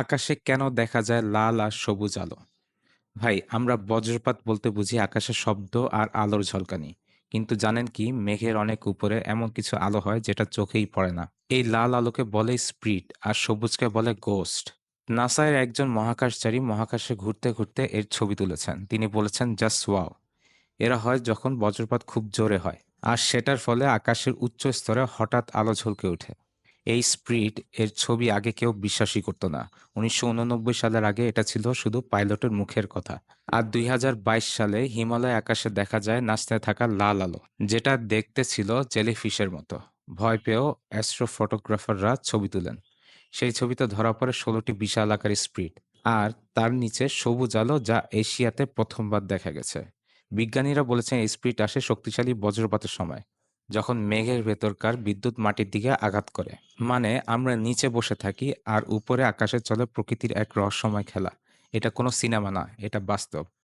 আকাশে কেন দেখা যায় লাল আর সবুজ আলো? ভাই, আমরা বজ্রপাত বলতে বুঝি আকাশে শব্দ আর আলোর ঝলকানি। কিন্তু জানেন কি মেঘের অনেক উপরে এমন কিছু আলো হয় যেটা চোখেই পড়ে না। এই লাল আলোকে বলে স্প্রিট আর সবুজকে বলে গোস্ট। নাসার একজন মহাকাশচারী মহাকাশে ঘুরতে, ঘুরতে এর ছবি তুলেছেন। তিনি বলেছেন জাস্ট ওয়াও! এরা হয় যখন বজ্রপাত খুব জোরে হয়। আর সেটার ফলে আকাশের উচ্চ স্তরে হঠাৎ আলো ঝলকে ওঠে। এই স্প্রিট এর ছবি আগে কেউ বিশ্বাসই করতো না। ১৯৮৯ সালের আগে এটা ছিল শুধু পাইলটের মুখের কথা। আর ২০২২ সালে হিমালয় আকাশে দেখা যায় নাচতে থাকা লাল আলো, যেটা দেখতে ছিল জেলিফিশের মতো। ভয় পেয়েও অ্যাস্ট্রো ফটোগ্রাফাররা ছবি তুলেন। সেই ছবিতে ধরা পড়ে ১৬টি বিশাল আকারের স্প্রিট। আর তার নিচে সবুজ আলো যা এশিয়াতে প্রথমবার দেখা গেছে। বিজ্ঞানীরা বলেছেন এই স্প্রিট আসে শক্তিশালী বজ্রপাতের সময়। যখন মেঘের ভেতরকার বিদ্যুৎ মাটির দিকে আঘাত করে। মানে আমরা নিচে বসে থাকি আর উপরে আকাশে চলে প্রকৃতির এক রহস্যময় খেলা। এটা কোনো সিনেমা না, এটা বাস্তব।